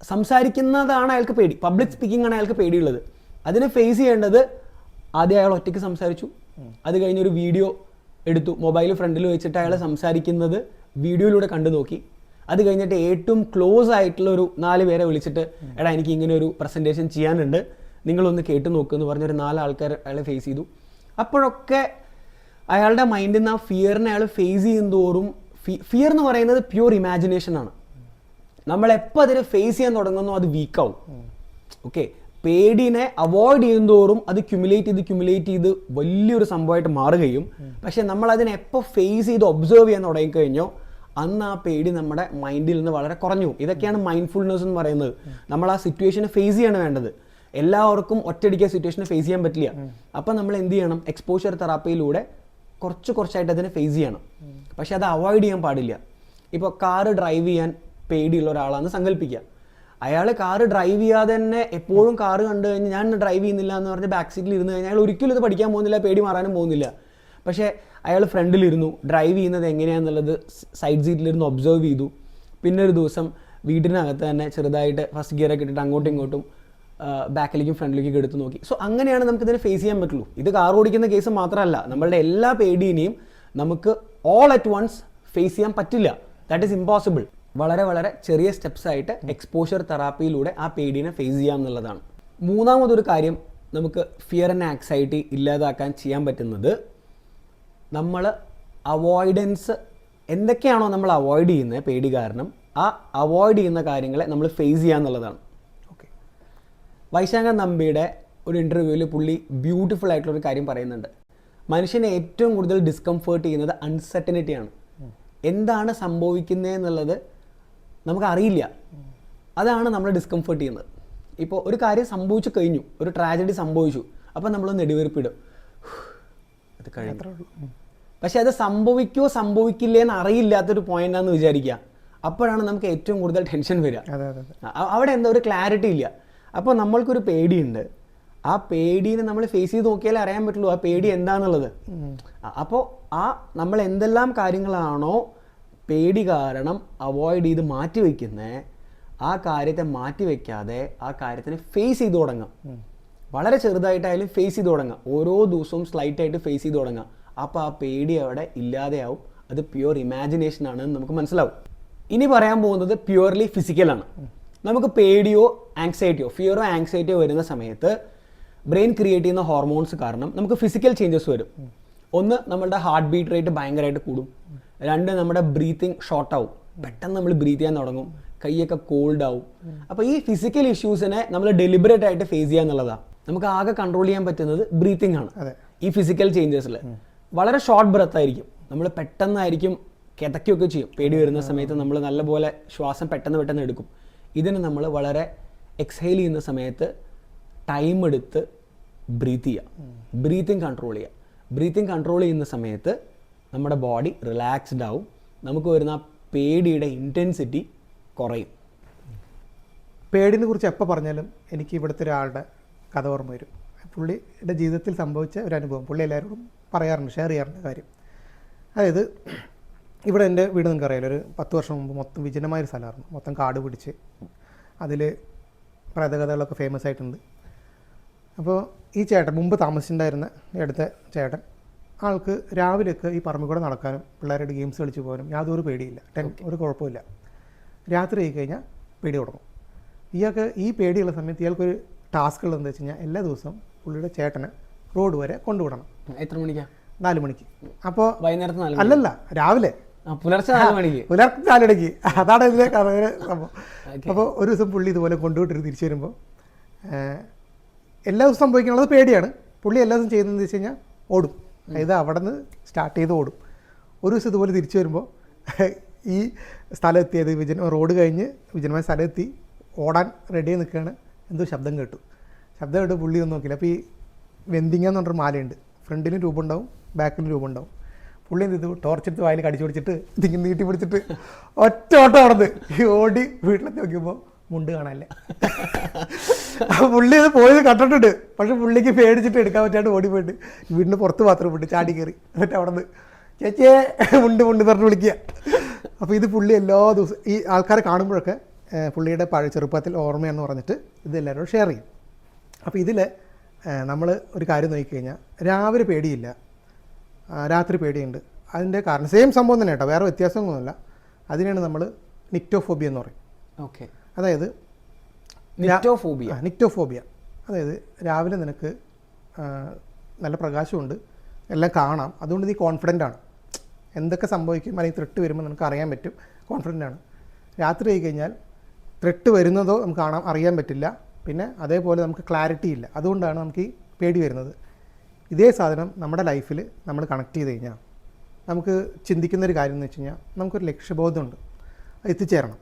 സംസാരിക്കുന്നതാണ് അയാൾക്ക് പേടി. പബ്ലിക് സ്പീക്കിംഗ് ആണ് അയാൾക്ക് പേടിയുള്ളത്. അതിനെ ഫേസ് ചെയ്യേണ്ടത് ആദ്യം അയാൾ ഒറ്റയ്ക്ക് സംസാരിച്ചു. അത് കഴിഞ്ഞ് ഒരു വീഡിയോ എടുത്തു. മൊബൈൽ ഫ്രണ്ടിൽ വെച്ചിട്ട് അയാൾ സംസാരിക്കുന്നത് വീഡിയോയിലൂടെ കണ്ടു നോക്കി. അത് കഴിഞ്ഞിട്ട് ഏറ്റവും ക്ലോസ് ആയിട്ടുള്ള ഒരു നാല് പേരെ വിളിച്ചിട്ട് എടാ എനിക്ക് ഇങ്ങനെ ഒരു പ്രസന്റേഷൻ ചെയ്യാനുണ്ട്. നിങ്ങളൊന്ന് കേട്ട് നോക്ക് എന്ന് പറഞ്ഞൊരു നാല് ആൾക്കാർ അയാളെ ഫേസ് ചെയ്തു. അപ്പോഴൊക്കെ അയാളുടെ മൈൻഡിൽ നിന്ന് ആ ഫിയറിനെ അയാൾ ഫേസ് ചെയ്യും തോറും ഫിയർ എന്ന് പറയുന്നത് പ്യൂർ ഇമാജിനേഷൻ ആണ്. നമ്മൾ എപ്പോൾ അതിനെ ഫേസ് ചെയ്യാൻ തുടങ്ങുന്നു അത് വീക്കാവും ഓക്കെ പേടിനെ അവോയ്ഡ് ചെയ്യുന്തോറും അത് ക്യുമുലേറ്റ് ചെയ്ത് ക്യുമുലേറ്റ് ചെയ്ത് വലിയൊരു സംഭവമായിട്ട് മാറുകയും പക്ഷെ നമ്മൾ അതിനെ എപ്പോൾ ഫേസ് ചെയ്ത് ഒബ്സർവ് ചെയ്യാൻ തുടങ്ങിക്കഴിഞ്ഞോ അന്ന് ആ പേടി നമ്മുടെ മൈൻഡിൽ നിന്ന് വളരെ കുറഞ്ഞു. ഇതൊക്കെയാണ് മൈൻഡ്ഫുൾനെസ് എന്ന് പറയുന്നത്. നമ്മൾ ആ സിറ്റുവേഷനെ ഫേസ് ചെയ്യാണ് വേണ്ടത്. എല്ലാവർക്കും ഒറ്റയടിക്ക് സിറ്റുവേഷനെ ഫേസ് ചെയ്യാൻ പറ്റില്ല. അപ്പം നമ്മൾ എന്ത് ചെയ്യണം? എക്സ്പോഷർ തെറാപ്പിയിലൂടെ കുറച്ച് കുറച്ചായിട്ട് അതിനെ ഫേസ് ചെയ്യണം. പക്ഷെ അത് അവോയ്ഡ് ചെയ്യാൻ പാടില്ല. ഇപ്പോൾ കാറ് ഡ്രൈവ് ചെയ്യാൻ പേടിയുള്ള ഒരാളാണെന്ന് സങ്കല്പിക്കുക അയാൾ കാറ് ഡ്രൈവ് ചെയ്യാതെ തന്നെ എപ്പോഴും കാറ് കണ്ടു കഴിഞ്ഞാൽ ഞാൻ ഡ്രൈവ് ചെയ്യുന്നില്ല എന്ന് പറഞ്ഞ് ബാക്ക് സീറ്റിൽ ഇരുന്ന് കഴിഞ്ഞാൽ അയാൾ ഒരിക്കലും ഇത് പഠിക്കാൻ പോകുന്നില്ല പേടി മാറാനും പോകുന്നില്ല. പക്ഷേ അയാൾ ഫ്രണ്ടിലിരുന്നു ഡ്രൈവ് ചെയ്യുന്നത് എങ്ങനെയാണെന്നുള്ളത് സൈഡ് സീറ്റിലിരുന്ന് ഒബ്സർവ് ചെയ്തു. പിന്നെ ഒരു ദിവസം വീടിനകത്ത് തന്നെ ചെറുതായിട്ട് ഫസ്റ്റ് ഗിയറൊക്കെ ഇട്ടിട്ട് അങ്ങോട്ടും ഇങ്ങോട്ടും ബാക്കിലേക്കും ഫ്രണ്ടിലേക്കും എടുത്ത് നോക്കി. സോ അങ്ങനെയാണ് നമുക്ക് ഇതിനെ ഫേസ് ചെയ്യാൻ പറ്റുള്ളൂ. ഇത് കാർ ഓടിക്കുന്ന കേസ് മാത്രമല്ല നമ്മളുടെ എല്ലാ പേടിയിനെയും നമുക്ക് ഓൾ അറ്റ് വൺസ് ഫേസ് ചെയ്യാൻ പറ്റില്ല. ദാറ്റ് ഈസ് ഇമ്പോസിബിൾ വളരെ വളരെ ചെറിയ സ്റ്റെപ്സ് ആയിട്ട് എക്സ്പോഷർ തെറാപ്പിയിലൂടെ ആ പേടിനെ ഫേസ് ചെയ്യാം എന്നുള്ളതാണ്. മൂന്നാമതൊരു കാര്യം നമുക്ക് ഫിയർ ആൻഡ് ആക്സൈറ്റി ഇല്ലാതാക്കാൻ ചെയ്യാൻ പറ്റുന്നത് നമ്മൾ അവോയ്ഡൻസ് എന്തൊക്കെയാണോ നമ്മൾ അവോയ്ഡ് ചെയ്യുന്നത് പേടി കാരണം ആ അവോയ്ഡ് ചെയ്യുന്ന കാര്യങ്ങളെ നമ്മൾ ഫേസ് ഓക്കെ വൈശാഖ നമ്പിയുടെ ഒരു ഇന്റർവ്യൂവിൽ പുള്ളി ബ്യൂട്ടിഫുൾ ആയിട്ടുള്ള ഒരു കാര്യം പറയുന്നുണ്ട്. മനുഷ്യനെ ഏറ്റവും കൂടുതൽ ഡിസ്കംഫേർട്ട് ചെയ്യുന്നത് അൺസർട്ടനിറ്റിയാണ് എന്താണ് സംഭവിക്കുന്നത് എന്നുള്ളത് നമുക്കറിയില്ല. അതാണ് നമ്മളെ ഡിസ്കംഫേർട്ട് ചെയ്യുന്നത്. ഇപ്പോൾ ഒരു കാര്യം സംഭവിച്ചു കഴിഞ്ഞു ഒരു ട്രാജഡി സംഭവിച്ചു അപ്പോൾ നമ്മൾ നെടുവീർപ്പിടും. അത് കഴിഞ്ഞു. പക്ഷേ അത് സംഭവിക്കുമോ സംഭവിക്കില്ലേ എന്ന് അറിയില്ലാത്തൊരു പോയിന്റാന്ന് വിചാരിക്കുക. അപ്പോഴാണ് നമുക്ക് ഏറ്റവും കൂടുതൽ ടെൻഷൻ വരിക. അവിടെ എന്താ ഒരു ക്ലാരിറ്റി ഇല്ല. അപ്പോൾ നമ്മൾക്കൊരു പേടിയുണ്ട്. ആ പേടീനെ നമ്മൾ ഫേസ് ചെയ്ത് നോക്കിയാലേ അറിയാൻ പറ്റുള്ളൂ ആ പേടി എന്താണെന്നുള്ളത് അപ്പോൾ ആ നമ്മൾ എന്തെല്ലാം കാര്യങ്ങളാണോ പേടി കാരണം അവോയ്ഡ് ചെയ്ത് മാറ്റി വയ്ക്കുന്നത് ആ കാര്യത്തെ മാറ്റി വയ്ക്കാതെ ആ കാര്യത്തിനെ ഫേസ് ചെയ്ത് തുടങ്ങാം. വളരെ ചെറുതായിട്ടായാലും ഫേസ് ചെയ്ത് തുടങ്ങാം. ഓരോ ദിവസവും സ്ലൈറ്റ് ആയിട്ട് ഫേസ് ചെയ്ത് തുടങ്ങാം. അപ്പോൾ ആ പേടി അവിടെ ഇല്ലാതെയാവും. അത് പ്യുവർ ഇമാജിനേഷൻ ആണെന്ന് നമുക്ക് മനസ്സിലാവും. ഇനി പറയാൻ പോകുന്നത് പ്യുവർലി ഫിസിക്കലാണ് നമുക്ക് പേടിയോ ആങ്സൈറ്റിയോ ഫിയറോ ആങ്സൈറ്റിയോ വരുന്ന സമയത്ത് ബ്രെയിൻ ക്രിയേറ്റ് ചെയ്യുന്ന ഹോർമോൺസ് കാരണം നമുക്ക് ഫിസിക്കൽ ചേഞ്ചസ് വരും. ഒന്ന് നമ്മുടെ ഹാർട്ട് ബീറ്റ് റേറ്റ് ഭയങ്കരമായിട്ട് കൂടും. രണ്ട് നമ്മുടെ ബ്രീത്തിങ് ഷോർട്ട് ആവും. പെട്ടെന്ന് നമ്മൾ ബ്രീത്ത് ചെയ്യാൻ തുടങ്ങും. കൈയൊക്കെ കോൾഡ് ആവും. അപ്പോൾ ഈ ഫിസിക്കൽ ഇഷ്യൂസിനെ നമ്മൾ ഡെലിബറേറ്റ് ആയിട്ട് ഫേസ് ചെയ്യുക എന്നുള്ളതാണ്. നമുക്ക് ആകെ കൺട്രോൾ ചെയ്യാൻ പറ്റുന്നത് ബ്രീത്തിങ് ആണ്. ഈ ഫിസിക്കൽ ചേഞ്ചസിൽ വളരെ ഷോർട്ട് ബ്രത്ത് ആയിരിക്കും. നമ്മൾ പെട്ടെന്നായിരിക്കും കിതയ്ക്കുകയൊക്കെ ചെയ്യും. പേടി വരുന്ന സമയത്ത് നമ്മൾ നല്ലപോലെ ശ്വാസം പെട്ടെന്ന് പെട്ടെന്ന് എടുക്കും. ഇതിന് നമ്മൾ വളരെ എക്സൈൽ ചെയ്യുന്ന സമയത്ത് ടൈം എടുത്ത് ബ്രീത്ത് ചെയ്യുക. ബ്രീത്തിങ് കൺട്രോൾ ചെയ്യുക. ബ്രീത്തിങ് കൺട്രോൾ ചെയ്യുന്ന സമയത്ത് നമ്മുടെ ബോഡി റിലാക്സ്ഡ് ആവും. നമുക്ക് വരുന്ന പേടിയുടെ ഇന്റൻസിറ്റി കുറയും. പേടിനെ കുറിച്ച് എപ്പോൾ പറഞ്ഞാലും എനിക്ക് ഇവിടുത്തെ ഒരാളുടെ കഥ ഓർമ്മ വരും. പുള്ളിയുടെ ജീവിതത്തിൽ സംഭവിച്ച ഒരു അനുഭവം. പുള്ളി എല്ലാവരോടും പറയാറുണ്ട് ഷെയർ ചെയ്യാറുണ്ട് കാര്യം. അതായത് ഇവിടെ എന്റെ വീട് നിങ്ങൾക്ക് അറിയാലോ ഒരു പത്ത് വർഷം മുമ്പ് മൊത്തം വിജനമായൊരു സ്ഥലമായിരുന്നു. മൊത്തം കാട് പിടിച്ച് അതിൽ പ്രേതകഥകളൊക്കെ ഫേമസ് ആയിട്ടുണ്ട്. അപ്പോൾ ഈ ചേട്ടൻ മുമ്പ് താമസിച്ചിട്ടുണ്ടായിരുന്ന അടുത്ത ചേട്ടൻ ആൾക്ക് രാവിലെയൊക്കെ ഈ പറമ്പിൽ കൂടെ നടക്കാനും പിള്ളേരുടെ ഗെയിംസ് കളിച്ച് പോകാനും യാതൊരു പേടിയില്ല. ടെൻ ഒരു കുഴപ്പമില്ല രാത്രി ആയി കഴിഞ്ഞാൽ പേടി തുടങ്ങും. ഇയാൾക്ക് ഈ പേടിയുള്ള സമയത്ത് ഇയാൾക്കൊരു ടാസ്ക് ഉള്ളത് എന്താ വെച്ച് കഴിഞ്ഞാൽ എല്ലാ ദിവസവും പുള്ളിയുടെ ചേട്ടനെ റോഡ് വരെ കൊണ്ടുവിടണം. എത്ര മണിക്കാണ് നാല് മണിക്ക്. അപ്പോൾ വൈകുന്നേരത്ത് അല്ലല്ല രാവിലെ. പുലർച്ചെ നാല് മണിക്ക്. പുലർച്ചെ നാലടയ്ക്ക് അതാണ് ഇതിലെ കഥയുടെ സംഭവം. അപ്പോൾ ഒരു ദിവസം പുള്ളി ഇതുപോലെ കൊണ്ടുപോയിട്ട് തിരിച്ചു വരുമ്പോൾ എല്ലാ ദിവസവും സംഭവിക്കാനുള്ളത് പേടിയാണ്. പുള്ളി എല്ലാ ദിവസം ചെയ്യുന്നതെന്ന് വെച്ച് കഴിഞ്ഞാൽ ഓടും. അതായത് അവിടെ നിന്ന് സ്റ്റാർട്ട് ചെയ്ത് ഓടും. ഒരു ദിവസം ഇതുപോലെ തിരിച്ചു വരുമ്പോൾ ഈ സ്ഥലം എത്തിയത് വിജൻ റോഡ് കഴിഞ്ഞ് വിജനമായ സ്ഥലം എത്തി ഓടാൻ റെഡി നിൽക്കുകയാണ്. എന്തോ ശബ്ദം കേട്ടു. ശബ്ദം കേട്ട് പുള്ളി ഒന്നും നോക്കില്ല അപ്പോൾ ഈ വെന്തിങ്ങ എന്ന് പറഞ്ഞൊരു മാലയുണ്ട്. ഫ്രണ്ടിലും രൂപം ഉണ്ടാവും ബാക്കിലും രൂപം ഉണ്ടാവും. പുള്ളി എന്ത് ചെയ്തു? ടോർച്ചെടുത്ത് വായിൽ കടിച്ചു പിടിച്ചിട്ട് ഇതിങ്ങനെ നീട്ടി പിടിച്ചിട്ട് ഒറ്റ ഓട്ടം നടന്ന് ഈ ഓടി വീട്ടിലെത്തി നോക്കിയപ്പോൾ മുണ്ട് കാണാനില്ല. പുള്ളി അത് പോയത് കണ്ടിട്ടുണ്ട്. പക്ഷെ പുള്ളിക്ക് പേടിച്ചിട്ട് എടുക്കാൻ പറ്റാണ്ട് ഓടി പോയിട്ട് വീടിന് പുറത്ത് മാത്രം പോയിട്ട് ചാടി കയറി. എന്നിട്ട് അവിടെ നിന്ന് ചേച്ചിയെ മുണ്ട് മുണ്ട് പറഞ്ഞ് വിളിക്കുക. അപ്പോൾ ഇത് പുള്ളി എല്ലാ ദിവസവും ഈ ആൾക്കാരെ കാണുമ്പോഴൊക്കെ പുള്ളിയുടെ പഴയ ചെറുപ്പത്തിൽ ഓർമ്മയാണെന്ന് പറഞ്ഞിട്ട് ഇത് എല്ലാവരോടും ഷെയർ ചെയ്യും. അപ്പോൾ ഇതിൽ നമ്മൾ ഒരു കാര്യം നോക്കിക്കഴിഞ്ഞാൽ രാവിലെ പേടിയില്ല. രാത്രി പേടിയുണ്ട്. അതിന്റെ കാരണം സെയിം സംഭവം തന്നെ കേട്ടോ വേറെ വ്യത്യാസമൊന്നുമില്ല. അതിനെയാണ് നമ്മൾ നിക്റ്റോഫോബിയ എന്ന് പറയും. ഓക്കെ. അതായത് നിക്റ്റോഫോബിയ നിക്റ്റോഫോബിയ അതായത് രാവിലെ നിനക്ക് നല്ല പ്രകാശമുണ്ട്. എല്ലാം കാണാം. അതുകൊണ്ട് നീ കോൺഫിഡന്റ് ആണ്. എന്തൊക്കെ സംഭവിക്കും അല്ലെങ്കിൽ ത്രിട്ട് വരുമ്പോൾ നിനക്ക് അറിയാൻ പറ്റും. കോൺഫിഡന്റ് ആണ്. രാത്രി ആയി കഴിഞ്ഞാൽ ത്രെട്ട് വരുന്നതോ നമുക്ക് കാണാൻ അറിയാൻ പറ്റില്ല. പിന്നെ അതേപോലെ നമുക്ക് ക്ലാരിറ്റി ഇല്ല. അതുകൊണ്ടാണ് നമുക്ക് ഈ പേടി വരുന്നത്. ഇതേ സാധനം നമ്മുടെ ലൈഫിൽ നമ്മൾ കണക്ട് ചെയ്ത് കഴിഞ്ഞാൽ നമുക്ക് ചിന്തിക്കുന്ന ഒരു കാര്യം എന്ന് വെച്ച് കഴിഞ്ഞാൽ നമുക്കൊരു ലക്ഷ്യബോധമുണ്ട്. എത്തിച്ചേരണം.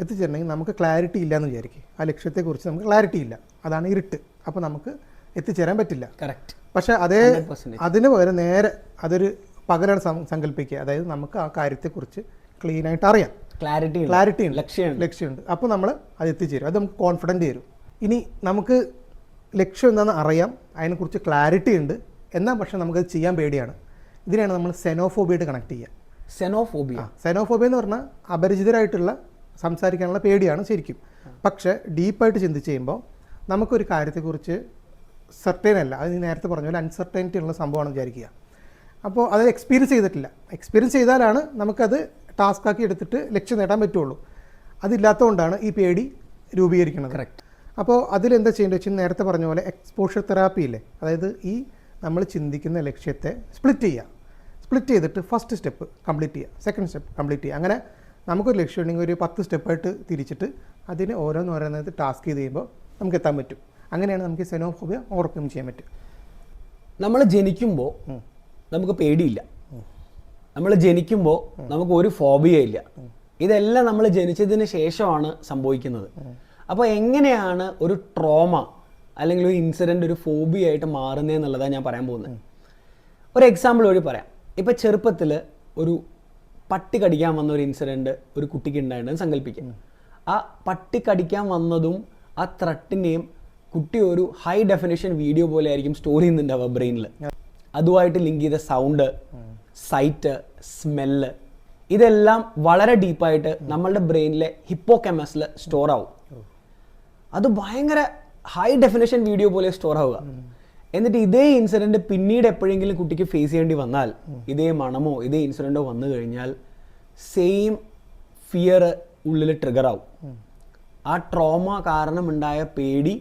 എത്തിച്ചേരണമെങ്കിൽ നമുക്ക് ക്ലാരിറ്റി ഇല്ല എന്ന് വിചാരിക്കും. ആ ലക്ഷ്യത്തെക്കുറിച്ച് നമുക്ക് ക്ലാരിറ്റി ഇല്ല. അതാണ് ഇരുട്ട്. അപ്പോൾ നമുക്ക് എത്തിച്ചേരാൻ പറ്റില്ല. കറക്റ്റ് പക്ഷേ അതേ 100%. അതിന് പകരം നേരെ അതൊരു പകരം സം- സങ്കല്പിക്കുക. അതായത് നമുക്ക് ആ കാര്യത്തെക്കുറിച്ച് ക്ലീൻ ആയിട്ട് അറിയാം. ക്ലാരിറ്റി ക്ലാരിറ്റി ഉണ്ട്. ലക്ഷ്യമുണ്ട്. ലക്ഷ്യമുണ്ട്. അപ്പോൾ നമ്മൾ അത് എത്തിച്ചേരും. അത് നമുക്ക് കോൺഫിഡന്റ് തരും. ഇനി നമുക്ക് ലക്ഷ്യം എന്താണെന്ന് അറിയാം. അതിനെക്കുറിച്ച് ക്ലാരിറ്റി ഉണ്ട്. എന്നാൽ പക്ഷേ നമുക്കത് ചെയ്യാൻ പേടിയാണ്. ഇതിനെയാണ് നമ്മൾ സെനോഫോബിയായിട്ട് കണക്ട് ചെയ്യുക. സെനോഫോബിയ സെനോഫോബിയ എന്ന് പറഞ്ഞാൽ അപരിചിതരായിട്ടുള്ള സംസാരിക്കാനുള്ള പേടിയാണ് ശരിക്കും. പക്ഷേ ഡീപ്പായിട്ട് ചിന്തിച്ച് കഴിയുമ്പോൾ നമുക്കൊരു കാര്യത്തെക്കുറിച്ച് സർട്ടൈൻ അല്ല. അത് നേരത്തെ പറഞ്ഞ പോലെ അൺസർട്ടൈനിറ്റി ഉള്ള സംഭവമാണ് വിചാരിക്കുക. അപ്പോൾ അത് എക്സ്പീരിയൻസ് ചെയ്തിട്ടില്ല. എക്സ്പീരിയൻസ് ചെയ്താലാണ് നമുക്കത് ടാസ്ക് ആക്കി എടുത്തിട്ട് ലക്ഷ്യം നേടാൻ പറ്റുള്ളൂ. അതില്ലാത്തതുകൊണ്ടാണ് ഈ പേടി രൂപീകരിക്കുന്നത്. Correct. അപ്പോൾ അതിലെന്താ ചെയ്യേണ്ടത് വെച്ചാൽ നേരത്തെ പറഞ്ഞ പോലെ എക്സ്പോഷർ തെറാപ്പി ഇല്ലേ? അതായത് ഈ നമ്മൾ ചിന്തിക്കുന്ന ലക്ഷ്യത്തെ സ്പ്ലിറ്റ് ചെയ്യുക. സ്പ്ലിറ്റ് ചെയ്തിട്ട് ഫസ്റ്റ് സ്റ്റെപ്പ് കംപ്ലീറ്റ് ചെയ്യുക. സെക്കൻഡ് സ്റ്റെപ്പ് കംപ്ലീറ്റ് ചെയ്യുക. അങ്ങനെ നമുക്കൊരു ലക്ഷ്യം ഉണ്ടെങ്കിൽ ഒരു പത്ത് സ്റ്റെപ്പായിട്ട് തിരിച്ചിട്ട് അതിനെ ഓരോന്നോരോന്നത് ടാസ്ക് ചെയ്ത് കഴിയുമ്പോൾ നമുക്ക് എത്താൻ പറ്റും. അങ്ങനെയാണ് നമുക്ക് സെനോഫോബിയ ഓവർകം ചെയ്യാൻ പറ്റും നമ്മൾ ജനിക്കുമ്പോൾ നമുക്ക് പേടിയില്ല. നമ്മൾ ജനിക്കുമ്പോൾ നമുക്ക് ഒരു ഫോബിയ ഇല്ല. ഇതെല്ലാം നമ്മൾ ജനിച്ചതിന് ശേഷമാണ് സംഭവിക്കുന്നത്. അപ്പോൾ എങ്ങനെയാണ് ഒരു ട്രോമ അല്ലെങ്കിൽ ഒരു ഇൻസിഡന്റ് ഒരു ഫോബിയ ആയിട്ട് മാറുന്നതെന്നുള്ളതാണ് ഞാൻ പറയാൻ പോകുന്നത്. ഒരു എക്സാമ്പിൾ വഴി പറയാം. ഇപ്പോൾ ചെറുപ്പത്തിൽ ഒരു പട്ടി കടിക്കാൻ വന്ന ഒരു ഇൻസിഡന്റ് ഒരു കുട്ടിക്ക് ഉണ്ടായിട്ടുണ്ടെന്ന് സങ്കല്പിക്കാം ആ പട്ടി കടിക്കാൻ വന്നതും ആ ത്രട്ടിനെയും കുട്ടി ഒരു ഹൈ ഡെഫിനേഷൻ വീഡിയോ പോലെ ആയിരിക്കും സ്റ്റോർ ചെയ്യുന്നുണ്ടാവുക ബ്രെയിനിൽ അതുമായിട്ട് ലിങ്ക് ചെയ്ത സൗണ്ട് സൈറ്റ് സ്മെല്ല് ഇതെല്ലാം വളരെ ഡീപ്പായിട്ട് നമ്മളുടെ ബ്രെയിനിലെ ഹിപ്പോ കെമസിൽ സ്റ്റോർ ആവും. അത് ഭയങ്കര ഹൈ ഡെഫിനേഷൻ വീഡിയോ പോലെ സ്റ്റോർ ആവുക. എന്നിട്ട് ഇതേ ഇൻസിഡന്റ് പിന്നീട് എപ്പോഴെങ്കിലും കുട്ടിക്ക് ഫേസ് ചെയ്യേണ്ടി വന്നാൽ ഇതേ മണമോ ഇതേ ഇൻസിഡന്റോ വന്നു കഴിഞ്ഞാൽ സെയിം ഫിയർ ഉള്ളിൽ ട്രിഗർ ആവും. ആ ട്രോമ കാരണമുണ്ടായ പേടി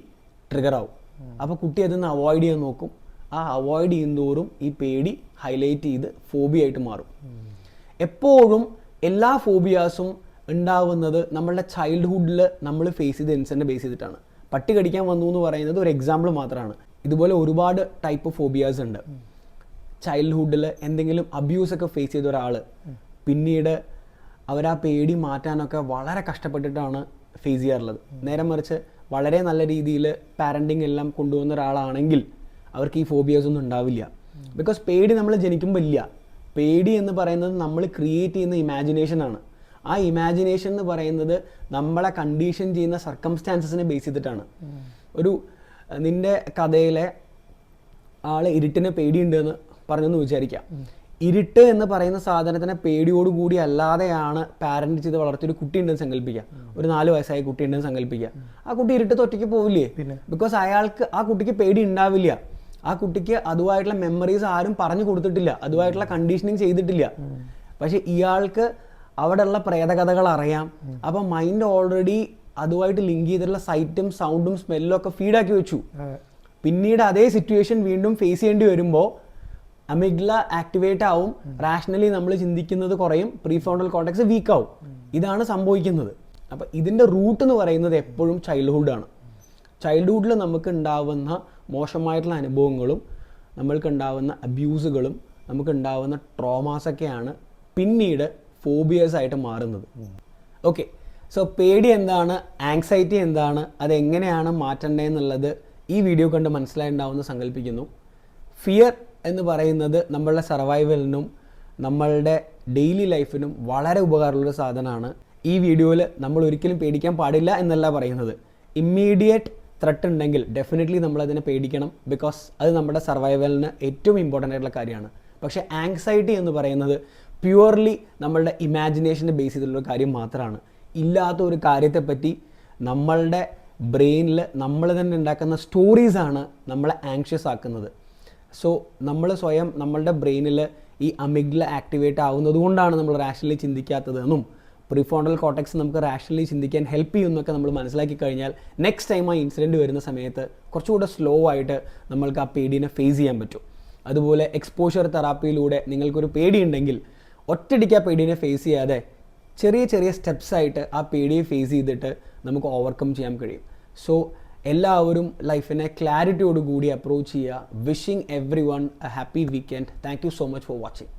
ട്രിഗർ ആവും. അപ്പോൾ കുട്ടി അതിന്ന് അവോയ്ഡ് ചെയ്യാൻ നോക്കും. ആ അവോയ്ഡ് ചെയ്യുന്നതോറും ഈ പേടി ഹൈലൈറ്റ് ചെയ്ത് ഫോബിയായിട്ട് മാറും. എപ്പോഴും എല്ലാ ഫോബിയാസും ഉണ്ടാവുന്നത് നമ്മളുടെ ചൈൽഡ്ഹുഡിൽ നമ്മൾ ഫേസ് ചെയ്ത ഇൻസിഡന്റ് ബേസ് ചെയ്തിട്ടാണ്. പട്ടി കടിക്കാൻ വന്നു എന്ന് പറയുന്നത് ഒരു എക്സാമ്പിൾ മാത്രമാണ്. ഇതുപോലെ ഒരുപാട് ടൈപ്പ് ഓഫ് ഫോബിയാസ് ഉണ്ട്. ചൈൽഡ്ഹുഡിൽ എന്തെങ്കിലും അബ്യൂസ് ഒക്കെ ഫേസ് ചെയ്ത ഒരാൾ പിന്നീട് അവർ ആ പേടി മാറ്റാനൊക്കെ വളരെ കഷ്ടപ്പെട്ടിട്ടാണ് ഫേസ് ചെയ്യാറുള്ളത്. നേരെ മറിച്ച് വളരെ നല്ല രീതിയിൽ പാരന്റിങ് എല്ലാം കൊണ്ടുവന്ന ഒരാളാണെങ്കിൽ അവർക്ക് ഈ ഫോബിയാസ് ഒന്നും ഉണ്ടാവില്ല. ബിക്കോസ് പേടി നമ്മൾ ജനിക്കുമ്പോൾ ഇല്ല. പേടി എന്ന് പറയുന്നത് നമ്മൾ ക്രിയേറ്റ് ചെയ്യുന്ന ഇമാജിനേഷൻ ആണ്. ആ ഇമാജിനേഷൻ എന്ന് പറയുന്നത് നമ്മളെ കണ്ടീഷൻ ചെയ്യുന്ന സർക്കംസ്റ്റാൻസസിനെ ബേസ് ചെയ്തിട്ടാണ്. ഒരു നിന്റെ കഥയിലെ ആൾ ഇരുട്ടിനെ പേടിയുണ്ടെന്ന് പറഞ്ഞെന്ന് വിചാരിക്കാം. ഇരുട്ട് എന്ന് പറയുന്ന സാധനത്തിനെ പേടിയോടുകൂടി അല്ലാതെയാണ് പാരന്റ് ചെയ്ത് വളർത്തിയ ഒരു കുട്ടി ഉണ്ടെന്ന് സങ്കല്പിക്കുക ഒരു നാല് വയസ്സായ കുട്ടി ഉണ്ടെന്ന് സങ്കല്പിക്കുക ആ കുട്ടി ഇരുട്ടത്ത് ഒറ്റയ്ക്ക് പോവില്ലേ? ബിക്കോസ് അയാൾക്ക് ആ കുട്ടിക്ക് പേടി ഉണ്ടാവില്ല. ആ കുട്ടിക്ക് അതുമായിട്ടുള്ള മെമ്മറീസ് ആരും പറഞ്ഞു കൊടുത്തിട്ടില്ല. അതുമായിട്ടുള്ള കണ്ടീഷനിങ് ചെയ്തിട്ടില്ല. പക്ഷെ ഇയാൾക്ക് അവിടെയുള്ള പ്രേതകഥകൾ അറിയാം. അപ്പൊ മൈൻഡ് ഓൾറെഡി അതുമായിട്ട് ലിങ്ക് ചെയ്തിട്ടുള്ള സൈറ്റും സൗണ്ടും സ്മെല്ലും ഒക്കെ ഫീഡാക്കി വെച്ചു. പിന്നീട് അതേ സിറ്റുവേഷൻ വീണ്ടും ഫേസ് ചെയ്യേണ്ടി വരുമ്പോൾ അമിഗ്ല ആക്ടിവേറ്റ് ആവും. റാഷണലി നമ്മൾ ചിന്തിക്കുന്നത് കുറയും. പ്രീ ഫോണ്ടൽ കോൺടാക്ട്സ് വീക്ക് ആവും. ഇതാണ് സംഭവിക്കുന്നത്. അപ്പം ഇതിന്റെ റൂട്ട് എന്ന് പറയുന്നത് എപ്പോഴും ചൈൽഡ്ഹുഡാണ് ചൈൽഡ്ഹുഡിൽ നമുക്ക് ഉണ്ടാവുന്ന മോശമായിട്ടുള്ള അനുഭവങ്ങളും നമ്മൾക്ക് ഉണ്ടാവുന്ന അബ്യൂസുകളും നമുക്ക് ഉണ്ടാവുന്ന ട്രോമാസൊക്കെയാണ് പിന്നീട് ഫോബിയസ് ആയിട്ട് മാറുന്നത്. ഓക്കെ സോ പേടി എന്താണ്? ആങ്സൈറ്റി എന്താണ്? അതെങ്ങനെയാണ് മാറ്റേണ്ടതെന്നുള്ളത് ഈ വീഡിയോ കണ്ട് മനസ്സിലായിട്ടുണ്ടാവുമെന്ന് സങ്കല്പിക്കുന്നു ഫിയർ എന്ന് പറയുന്നത് നമ്മളുടെ സർവൈവലിനും നമ്മളുടെ ഡെയിലി ലൈഫിനും വളരെ ഉപകാരമുള്ളൊരു സാധനമാണ്. ഈ വീഡിയോയിൽ നമ്മൾ ഒരിക്കലും പേടിക്കാൻ പാടില്ല എന്നല്ല പറയുന്നത്. ഇമ്മീഡിയറ്റ് ത്രെട്ട് ഉണ്ടെങ്കിൽ ഡെഫിനറ്റ്ലി നമ്മൾ അതിനെ പേടിക്കണം ബിക്കോസ് അത് നമ്മുടെ സർവൈവലിന് ഏറ്റവും ഇമ്പോർട്ടന്റ് ആയിട്ടുള്ള കാര്യമാണ്. പക്ഷേ ആങ്സൈറ്റി എന്ന് പറയുന്നത് പ്യുവർലി നമ്മളുടെ ഇമാജിനേഷനെ ബേസ് ചെയ്തിട്ടുള്ള കാര്യം മാത്രമാണ് ഇല്ലാത്ത ഒരു കാര്യത്തെപ്പറ്റി നമ്മളുടെ ബ്രെയിനിൽ നമ്മൾ തന്നെ ഉണ്ടാക്കുന്ന സ്റ്റോറീസാണ് നമ്മളെ ആങ്ഷ്യസ് ആക്കുന്നത്. സോ നമ്മൾ സ്വയം നമ്മളുടെ ബ്രെയിനിൽ ഈ അമിഗ്ല ആക്ടിവേറ്റ് ആവുന്നത് കൊണ്ടാണ് നമ്മൾ റാഷണലി ചിന്തിക്കാത്തതെന്നും പ്രീഫോണ്ടൽ കോട്ടക്സ് നമുക്ക് റാഷണലി ചിന്തിക്കാൻ ഹെൽപ്പ് ചെയ്യുമെന്നൊക്കെ നമ്മൾ മനസ്സിലാക്കി കഴിഞ്ഞാൽ നെക്സ്റ്റ് ടൈം ആ ഇൻസിഡന്റ് വരുന്ന സമയത്ത് കുറച്ചുകൂടെ സ്ലോ ആയിട്ട് നമ്മൾക്ക് ആ പേടിനെ ഫേസ് ചെയ്യാൻ പറ്റും. അതുപോലെ എക്സ്പോഷർ തെറാപ്പിയിലൂടെ നിങ്ങൾക്കൊരു പേടിയുണ്ടെങ്കിൽ ഒറ്റയടിക്ക് ആ പേടീനെ ഫേസ് ചെയ്യാതെ ചെറിയ ചെറിയ സ്റ്റെപ്സ് ആയിട്ട് ആ പേടിയെ ഫേസ് ചെയ്തിട്ട് നമുക്ക് ഓവർകം ചെയ്യാൻ കഴിയും. സോ എല്ലാവരും ലൈഫിനെ ക്ലാരിറ്റിയോട് കൂടി അപ്രോച്ച് ചെയ്യുക. Wishing everyone a happy weekend thank you so much for watching